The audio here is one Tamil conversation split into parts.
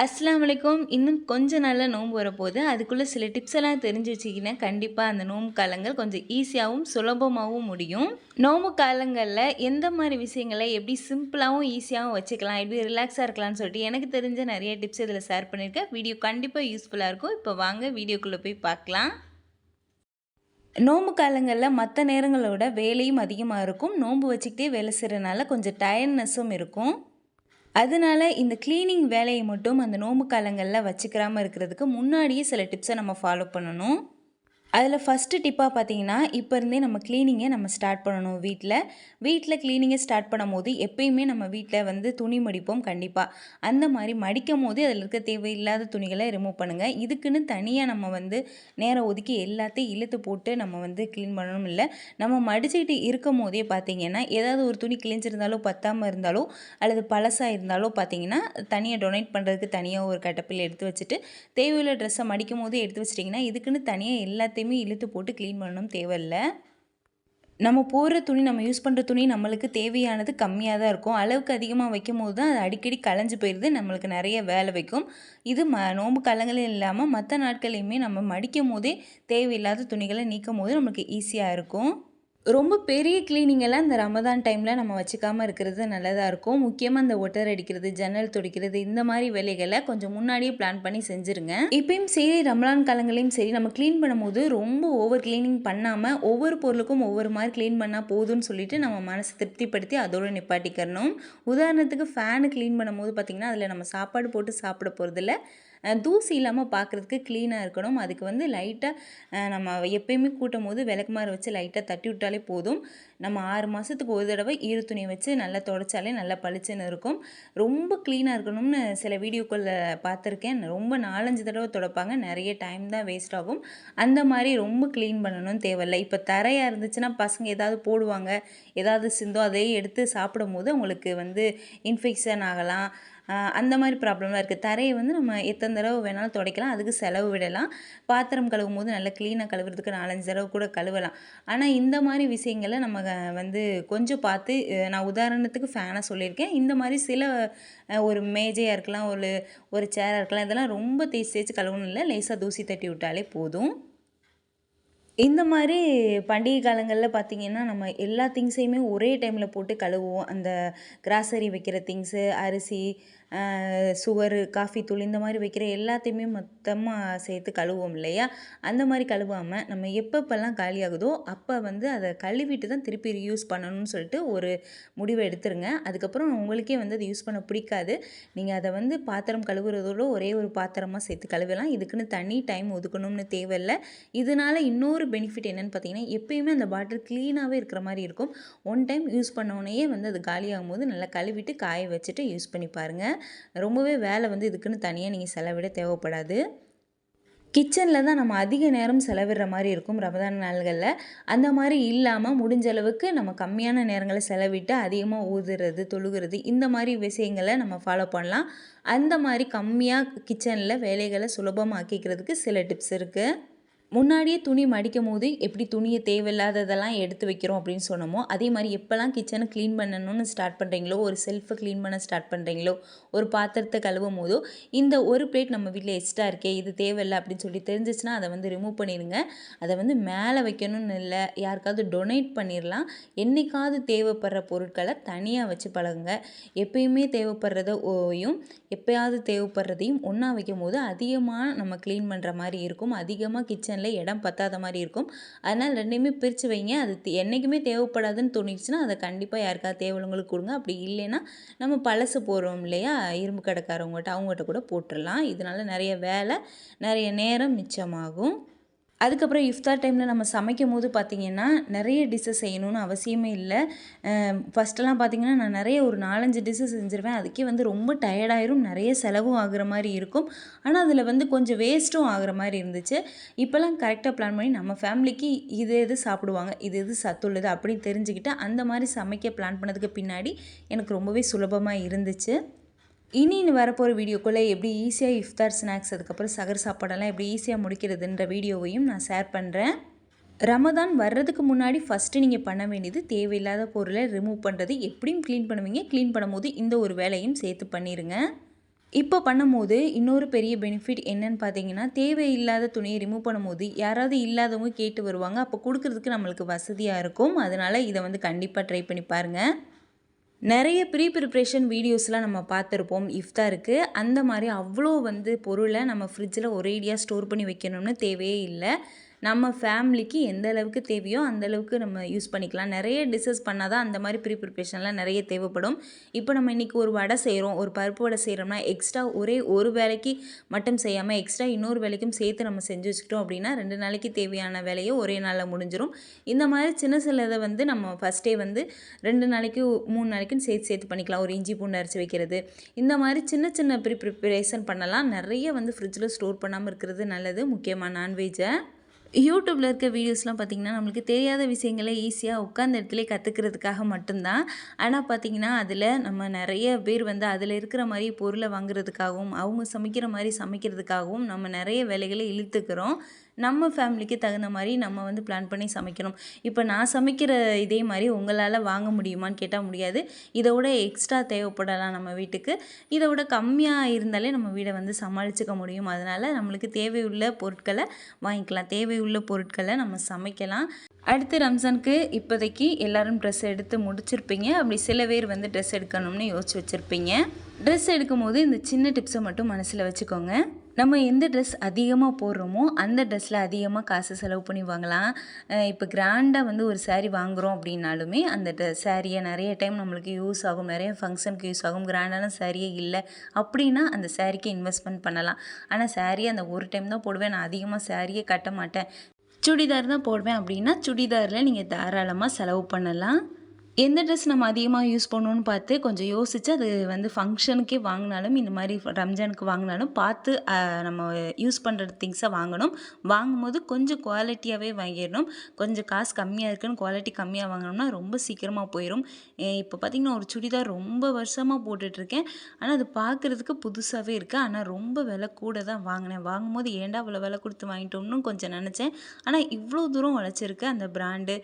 அஸ்லாம் வலைக்கும் இன்னும் கொஞ்ச நாளில் நோன்பு வரப்போகுது. அதுக்குள்ளே சில டிப்ஸ் எல்லாம் தெரிஞ்சு வச்சிக்கினா கண்டிப்பாக அந்த நோம்பு காலங்கள் கொஞ்சம் ஈஸியாகவும் சுலபமாகவும் முடியும். நோம்பு காலங்களில் எந்த மாதிரி விஷயங்களை எப்படி சிம்பிளாகவும் ஈஸியாகவும் வச்சுக்கலாம் எப்படி ரிலாக்ஸாக இருக்கலாம்னு சொல்லிட்டு எனக்கு தெரிஞ்ச நிறைய டிப்ஸ் இதில் ஷேர் பண்ணியிருக்கேன். வீடியோ கண்டிப்பாக யூஸ்ஃபுல்லாக இருக்கும். இப்போ வாங்க வீடியோக்குள்ளே போய் பார்க்கலாம். நோம்பு காலங்களில் மற்ற நேரங்களோட வேலையும் அதிகமாக இருக்கும். நோம்பு வச்சுக்கிட்டே வேலை செய்கிறனால கொஞ்சம் டயர்ட்னஸும் இருக்கும். அதனால இந்த க்ளீனிங் வேலையை மட்டும் அந்த நோம்பு காலங்களில் வச்சுக்கிறாமல் இருக்கிறதுக்கு முன்னாடியே சில டிப்ஸை நம்ம ஃபாலோ பண்ணணும். அதில் ஃபஸ்ட்டு டிப்பாக பார்த்தீங்கன்னா இப்போ இருந்தே நம்ம க்ளீனிங்கை நம்ம ஸ்டார்ட் பண்ணணும் வீட்டில் வீட்டில் க்ளீனிங்கை ஸ்டார்ட் பண்ணும் போது எப்பயுமே நம்ம வீட்டில் வந்து துணி மடிப்போம் கண்டிப்பாக அந்த மாதிரி மடிக்கும் போது அதில் இருக்க தேவையில்லாத துணிகளை ரிமூவ் பண்ணுங்கள் இதுக்குன்னு தனியாக நம்ம வந்து நேரம் ஒதுக்கி எல்லாத்தையும் இழுத்து போட்டு நம்ம வந்து க்ளீன் பண்ணணும் இல்லை. நம்ம மடிச்சுக்கிட்டு இருக்கும் போதே பார்த்தீங்கன்னா ஏதாவது ஒரு துணி கிழிஞ்சிருந்தாலோ பத்தாமல் இருந்தாலோ அல்லது பழசாக இருந்தாலோ பார்த்தீங்கன்னா தனியாக டொனேட் பண்ணுறதுக்கு தனியாக ஒரு கட்டப்பில் எடுத்து வச்சுட்டு தேவையுள்ள ட்ரெஸ்ஸை மடிக்கும் போதே எடுத்து வச்சிட்டிங்கன்னா இதுக்குன்னு தனியாக எல்லாத்தையும் இழுத்து போட்டு க்ளீன் பண்ணணும் தேவையில்லை. நம்ம போடுற துணி நம்ம யூஸ் பண்ணுற துணி நம்மளுக்கு தேவையானது கம்மியாக தான் இருக்கும். அளவுக்கு அதிகமாக வைக்கும் போது தான் அது அடிக்கடி களைஞ்சு போயிடுது நம்மளுக்கு நிறைய வேலை வைக்கும். இது ம நோம்பு காலங்களும் இல்லாமல் மற்ற நாட்களையுமே நம்ம மடிக்கும் போதே தேவையில்லாத துணிகளை நீக்கும் போது நம்மளுக்கு ஈஸியாக இருக்கும். ரொம்ப பெரிய cleaning எல்லாம் இந்த ரமதான் டைமில் நம்ம வச்சுக்காமல் இருக்கிறது நல்லதாக இருக்கும். முக்கியமாக இந்த ஒட்டர் அடிக்கிறது ஜன்னல் துடைக்கிறது இந்த மாதிரி வேலைகளை கொஞ்சம் முன்னாடியே பிளான் பண்ணி செஞ்சுருங்க. இப்பயும் சரி ரமலான் காலங்களையும் சரி நம்ம க்ளீன் பண்ணும்போது ரொம்ப ஓவர் க்ளீனிங் பண்ணாமல் ஒவ்வொரு பொருளுக்கும் ஒவ்வொரு மாதிரி க்ளீன் பண்ணால் போதும்னு சொல்லிட்டு நம்ம மனசை திருப்திப்படுத்தி அதோடு நிப்பாட்டிக்கிறணும். உதாரணத்துக்கு ஃபேனு க்ளீன் பண்ணும்போது பார்த்திங்கன்னா அதில் நம்ம சாப்பாடு போட்டு சாப்பிட போகிறதில்ல தூசி இல்லாமல் பார்க்குறதுக்கு க்ளீனாக இருக்கணும். அதுக்கு வந்து லைட்டாக நம்ம எப்பயுமே கூட்டும் போது விளக்குமாறு வச்சு லைட்டாக தட்டி விட்டாலே போதும். நம்ம ஆறு மாதத்துக்கு ஒரு தடவை ஈர துணியை வச்சு நல்லா தொடச்சாலே நல்லா பளிச்சுன்னு இருக்கும். ரொம்ப க்ளீனாக இருக்கணும்னு சில வீடியோக்களில் பார்த்துருக்கேன் ரொம்ப நாலஞ்சு தடவை துடைப்பாங்க. நிறைய டைம் தான் வேஸ்ட் ஆகும். அந்த மாதிரி ரொம்ப க்ளீன் பண்ணணும்னு தேவையில்லை. இப்போ தரையாக இருந்துச்சுன்னா பசங்க ஏதாவது போடுவாங்க. ஏதாவது சிந்தோ அதையே எடுத்து சாப்பிடும் போது அவங்களுக்கு வந்து இன்ஃபெக்ஷன் ஆகலாம். அந்த மாதிரி ப்ராப்ளம்லாம் இருக்குது தரையை வந்து நம்ம எத்தனை தடவை வேணாலும் துடைக்கலாம். அதுக்கு செலவு விடலாம். பாத்திரம் கழுவும் போது நல்லா க்ளீனாக கழுவுறதுக்கு நாலஞ்சு தடவை கூட கழுவலாம். ஆனால் இந்த மாதிரி விஷயங்களை நம்ம வந்து கொஞ்சம் பார்த்து நான் உதாரணத்துக்கு ஃபேனை சொல்லியிருக்கேன். இந்த மாதிரி சில ஒரு மேஜையாக இருக்கலாம் ஒரு ஒரு சேராக இருக்கலாம் இதெல்லாம் ரொம்ப தேய்ச்சி தேய்ச்சி கழுவணும் இல்லை. லேசாக தூசி தட்டி விட்டாலே போதும். இந்த மாதிரி பண்டிகை காலங்களில் பார்த்திங்கன்னா நம்ம எல்லா திங்ஸையுமே ஒரே டைமில் போட்டு கழுவுவோம். அந்த கிராசரி வைக்கிற திங்ஸு அரிசி சுகரு காஃபி தூள் இந்த மாதிரி வைக்கிற எல்லாத்தையுமே மொத்தமாக சேர்த்து கழுவுவோம் இல்லையா? அந்த மாதிரி கழுவாமல் நம்ம எப்பப்பெல்லாம் காலியாகுதோ அப்போ வந்து அதை கழுவிட்டு தான் திருப்பி யூஸ் பண்ணணும்னு சொல்லிட்டு ஒரு முடிவை எடுத்துருங்க. அதுக்கப்புறம் உங்களுக்கே வந்து அதை யூஸ் பண்ண பிடிக்காது. நீங்கள் அதை வந்து பாத்திரம் கழுவுறதோட ஒரே ஒரு பாத்திரமாக சேர்த்து கழுவலாம். இதுக்குன்னு தனி டைம் ஒதுக்கணும்னு தேவையில்லை. இதனால் இன்னொரு பெனிஃபிட் என்னென்னு பார்த்தீங்கன்னா எப்பயுமே அந்த பாட்டில் க்ளீனாகவே இருக்கிற மாதிரி இருக்கும். ஒன் டைம் யூஸ் பண்ண வந்து அது காலியாகும் போது நல்லா கழுவிட்டு காய வச்சுட்டு யூஸ் பண்ணி பாருங்கள் ரொம்பவே வேலை வந்து இதுக்குன்னு தனியாக நீங்கள் செலவிட தேவைப்படாது. கிச்சனில் தான் நம்ம அதிக நேரம் செலவிடுற மாதிரி இருக்கும் ரமதான் நாள்களில். அந்த மாதிரி இல்லாமல் முடிஞ்ச அளவுக்கு நம்ம கம்மியான நேரங்களை செலவிட்டு அதிகமாக ஊதுறது தொழுகிறது இந்த மாதிரி விஷயங்களை நம்ம ஃபாலோ பண்ணலாம். அந்த மாதிரி கம்மியாக கிச்சனில் வேலைகளை சுலபமாக்கிக்கிறதுக்கு சில டிப்ஸ் இருக்குது முன்னாடியே துணி மடிக்கும் போது எப்படி துணியை தேவையில்லாததெல்லாம் எடுத்து வைக்கிறோம் அப்படின்னு சொன்னோமோ அதே மாதிரி எப்போல்லாம் கிச்சனை க்ளீன் பண்ணணும்னு ஸ்டார்ட் பண்ணுறீங்களோ ஒரு செல்ஃபை க்ளீன் பண்ண ஸ்டார்ட் பண்ணுறீங்களோ ஒரு பாத்திரத்தை கழுவும் போதோ இந்த ஒரு பிளேட் நம்ம வீட்டில் எக்ஸ்ட்ரா இருக்கே இது தேவையில்லை அப்படின்னு சொல்லி தெரிஞ்சிச்சுன்னா அதை வந்து ரிமூவ் பண்ணிடுங்க. அதை வந்து மேலே வைக்கணும்னு இல்லை யாருக்காவது டொனேட் பண்ணிடலாம். என்னைக்காவது தேவைப்படுற பொருட்களை தனியாக வச்சு பழகுங்க. எப்பயுமே தேவைப்படுறதையும் எப்பயாவது தேவைப்படுறதையும் ஒன்றா வைக்கும் போது அதிகமாக நம்ம க்ளீன் பண்ணுற மாதிரி இருக்கும். அதிகமாக கிச்சன் கிச்சனில் இடம் பத்தாத மாதிரி இருக்கும். அதனால் ரெண்டையுமே பிரித்து வைங்க. அது என்றைக்குமே தேவைப்படாதுன்னு தோணிடுச்சுன்னா அதை கண்டிப்பாக யாருக்காவது தேவைங்களுக்கு கொடுங்க. அப்படி இல்லைன்னா நம்ம பழசு போடுறோம் இல்லையா இரும்பு கடைக்காரவங்ககிட்ட அவங்ககிட்ட கூட போட்டுடலாம் இதனால நிறைய வேலை நிறைய நேரம் மிச்சமாகும். அதுக்கப்புறம் இஃப்தார் டைமில் நம்ம சமைக்கும் போது பார்த்திங்கன்னா நிறைய டிஷ்ஷஸ் செய்யணும்னு அவசியமே இல்லை. ஃபஸ்ட்டெல்லாம் பார்த்திங்கன்னா நான் நிறைய ஒரு நாலஞ்சு டிஷ்ஷஸ் செஞ்சுருவேன். அதுக்கே வந்து ரொம்ப டயர்டாயிரும் நிறைய செலவும் ஆகுற மாதிரி இருக்கும். ஆனால் அதில் வந்து கொஞ்சம் வேஸ்ட்டும் ஆகுற மாதிரி இருந்துச்சு. இப்போல்லாம் கரெக்டாக பிளான் பண்ணி நம்ம ஃபேமிலிக்கு இது எது சாப்பிடுவாங்க இது எது சத்துள்ளது அப்படின்னு தெரிஞ்சுக்கிட்டு அந்த மாதிரி சமைக்க பிளான் பண்ணதுக்கு பின்னாடி எனக்கு ரொம்பவே சுலபமாக இருந்துச்சு. இனி வரப்போகிற வீடியோக்குள்ளே எப்படி ஈஸியாக இஃப்தார் ஸ்நாக்ஸ் அதுக்கப்புறம் சகர் சாப்பாடெல்லாம் எப்படி ஈஸியாக முடிக்கிறதுன்ற வீடியோவையும் நான் ஷேர் பண்ணுறேன் ரமதான் வர்றதுக்கு முன்னாடி ஃபஸ்ட்டு நீங்கள் பண்ண வேண்டியது தேவையில்லாத பொருளை ரிமூவ் பண்ணுறது எப்படியும் க்ளீன் பண்ணுவீங்க. க்ளீன் பண்ணும்போது இந்த ஒரு வேலையும் சேர்த்து பண்ணிடுங்க இப்போ பண்ணும்போது இன்னொரு பெரிய பெனிஃபிட் என்னன்னு பார்த்தீங்கன்னா தேவையில்லாத துணியை ரிமூவ் பண்ணும்போது யாராவது இல்லாதவங்க கேட்டு வருவாங்க. அப்போ கொடுக்குறதுக்கு நம்மளுக்கு வசதியாக இருக்கும். அதனால் இதை வந்து கண்டிப்பாக ட்ரை பண்ணி பாருங்கள் நிறைய ப்ரீ ப்ரிப்ரேஷன் வீடியோஸ்லாம் நம்ம பார்த்துருப்போம் இஃப்தாருக்கு அந்த மாதிரி அவ்வளோ வந்து பொருளை நம்ம ஃப்ரிட்ஜில் ஒரேடியாக ஸ்டோர் பண்ணி வைக்கணும்னு தேவையே இல்லை. நம்ம ஃபேமிலிக்கு எந்த அளவுக்கு தேவையோ அந்த அளவுக்கு நம்ம யூஸ் பண்ணிக்கலாம். நிறைய டிஷ்ஷஸ் பண்ணால் தான் அந்த மாதிரி ப்ரீ ப்ரிப்ரேஷன்லாம் நிறைய தேவைப்படும். இப்போ நம்ம இன்றைக்கி ஒரு வடை செய்கிறோம் ஒரு பருப்பு வடை செய்கிறோம்னா எக்ஸ்ட்ரா ஒரே ஒரு வேலைக்கு மட்டும் செய்யாமல் எக்ஸ்ட்ரா இன்னொரு வேலைக்கும் சேர்த்து நம்ம செஞ்சு வச்சுக்கிட்டோம் அப்படின்னா ரெண்டு நாளைக்கு தேவையான வேலையை ஒரே நாளில் முடிஞ்சிடும் இந்த மாதிரி சின்ன சிலதை வந்து நம்ம ஃபஸ்ட்டே வந்து ரெண்டு நாளைக்கு மூணு நாளைக்குன்னு சேர்த்து சேர்த்து பண்ணிக்கலாம். ஒரு இஞ்சி பூண்டு அரைச்சி வைக்கிறது. இந்த மாதிரி சின்ன சின்ன ப்ரி ப்ரிப்பரேஷன் பண்ணலாம். நிறைய வந்து ஃப்ரிட்ஜில் ஸ்டோர் பண்ணாமல் இருக்கிறது நல்லது. முக்கியமாக நான்வெஜ்ஜை யூடியூப்பில் இருக்க வீடியோஸ்லாம் பார்த்திங்கன்னா நம்மளுக்கு தெரியாத விஷயங்களை ஈஸியாக உட்காந்த இடத்துல கற்றுக்கிறதுக்காக மட்டும்தான். ஆனால் பார்த்திங்கன்னா அதில் நம்ம நிறைய பேர் வந்து அதில் இருக்கிற மாதிரி பொருளை வாங்குறதுக்காகவும் அவங்க சமைக்கிற மாதிரி சமைக்கிறதுக்காகவும் நம்ம நிறைய வேலைகளை இழுத்துக்கிறோம். நம்ம ஃபேமிலிக்கு தகுந்த மாதிரி நம்ம வந்து பிளான் பண்ணி சமைக்கணும். இப்போ நான் சமைக்கிற இதே மாதிரி உங்களால் வாங்க முடியுமான்னு கேட்டால் முடியாது. இதை விட எக்ஸ்ட்ரா தேவைப்படலாம் நம்ம வீட்டுக்கு. இதை விட கம்மியாக இருந்தாலே நம்ம வீடை வந்து சமாளிச்சுக்க முடியும். அதனால் நம்மளுக்கு தேவையுள்ள பொருட்களை வாங்கிக்கலாம். தேவையுள்ள பொருட்களை நம்ம சமைக்கலாம். அடுத்து ரம்ஜானுக்கு இப்போதைக்கு எல்லோரும் ட்ரெஸ் எடுத்து முடிச்சிருப்பீங்க. அப்படி சில பேர் வந்து ட்ரெஸ் எடுக்கணும்னு யோசிச்சு வச்சுருப்பீங்க. ட்ரெஸ் எடுக்கும் போது இந்த சின்ன டிப்ஸை மட்டும் மனசில் வச்சுக்கோங்க. நம்ம எந்த ட்ரெஸ் அதிகமாக போடுறோமோ அந்த ட்ரெஸ்ஸில் அதிகமாக காசு செலவு பண்ணி வாங்கலாம். இப்போ கிராண்டாக வந்து ஒரு சேரீ வாங்குகிறோம் அப்படின்னாலுமே அந்த ட்ரெ நிறைய டைம் நம்மளுக்கு யூஸ் ஆகும். நிறைய ஃபங்க்ஷனுக்கு யூஸ் ஆகும். கிராண்டான சாரியே இல்லை அப்படின்னா அந்த சாரீக்கு இன்வெஸ்ட்மெண்ட் பண்ணலாம். ஆனால் சாரியை அந்த ஒரு டைம் தான் போடுவேன். நான் அதிகமாக சாரியே கட்ட மாட்டேன். சுடிதார் தான் போடுவேன் அப்படின்னா சுடிதாரில் நீங்கள் தாராளமாக செலவு பண்ணலாம். எந்த ட்ரெஸ் நம்ம அதிகமாக யூஸ் பண்ணணும்னு பார்த்து கொஞ்சம் யோசித்து அது வந்து ஃபங்க்ஷனுக்கே வாங்கினாலும் இந்த மாதிரி ரம்ஜானுக்கு வாங்கினாலும் பார்த்து நம்ம யூஸ் பண்ணுற திங்ஸை வாங்கணும். வாங்கும்போது கொஞ்சம் குவாலிட்டியாகவே வாங்கிடணும். கொஞ்சம் காசு கம்மியாக இருக்குன்னு குவாலிட்டி கம்மியாக வாங்கினோம்னா ரொம்ப சீக்கிரமாக போயிடும் இப்போ பார்த்திங்கன்னா ஒரு சுடிதார் ரொம்ப வருஷமாக போட்டுட்ருக்கேன். ஆனால் அது பார்க்குறதுக்கு புதுசாகவே இருக்குது ஆனால் ரொம்ப விலை கூட தான் வாங்கினேன். வாங்கும்போது ஏன்டா அவ்வளோ விலை கொடுத்து வாங்கிட்டோம்னு கொஞ்சம் நினச்சேன். ஆனால் இவ்வளோ தூரம் உழைச்சிருக்கு அந்த பிராண்டு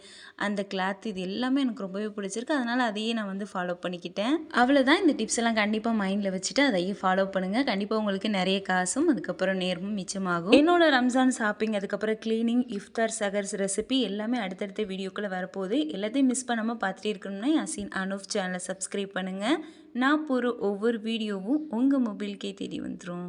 அந்த கிளாத் இது எல்லாமே எனக்கு ரொம்பவே பிடிச்சிருக்கு. அதனால் அதையே நான் வந்து ஃபாலோ பண்ணிக்கிட்டேன். அவ்வளோதான் இந்த டிப்ஸ் எல்லாம் கண்டிப்பாக மைண்டில் வச்சுட்டு அதையும் ஃபாலோ பண்ணுங்கள் கண்டிப்பாக உங்களுக்கு நிறைய காசும் அதுக்கப்புறம் நேரமும் மிச்சமாகும். என்னோட ரம்ஜான் ஷாப்பிங் அதுக்கப்புறம் க்ளீனிங் இஃப்தார் சகர்ஸ் ரெசிபி எல்லாமே அடுத்தடுத்த வீடியோக்குள்ளே வரப்போகுது. எல்லாத்தையும் மிஸ் பண்ணாமல் பார்த்துட்டே இருக்கணும்னா அசின் அனுஃப் சேனலை சப்ஸ்கிரைப் பண்ணுங்கள் நான் போகிற ஒவ்வொரு வீடியோவும் உங்கள் மொபைல்கே தேடி வந்துடும்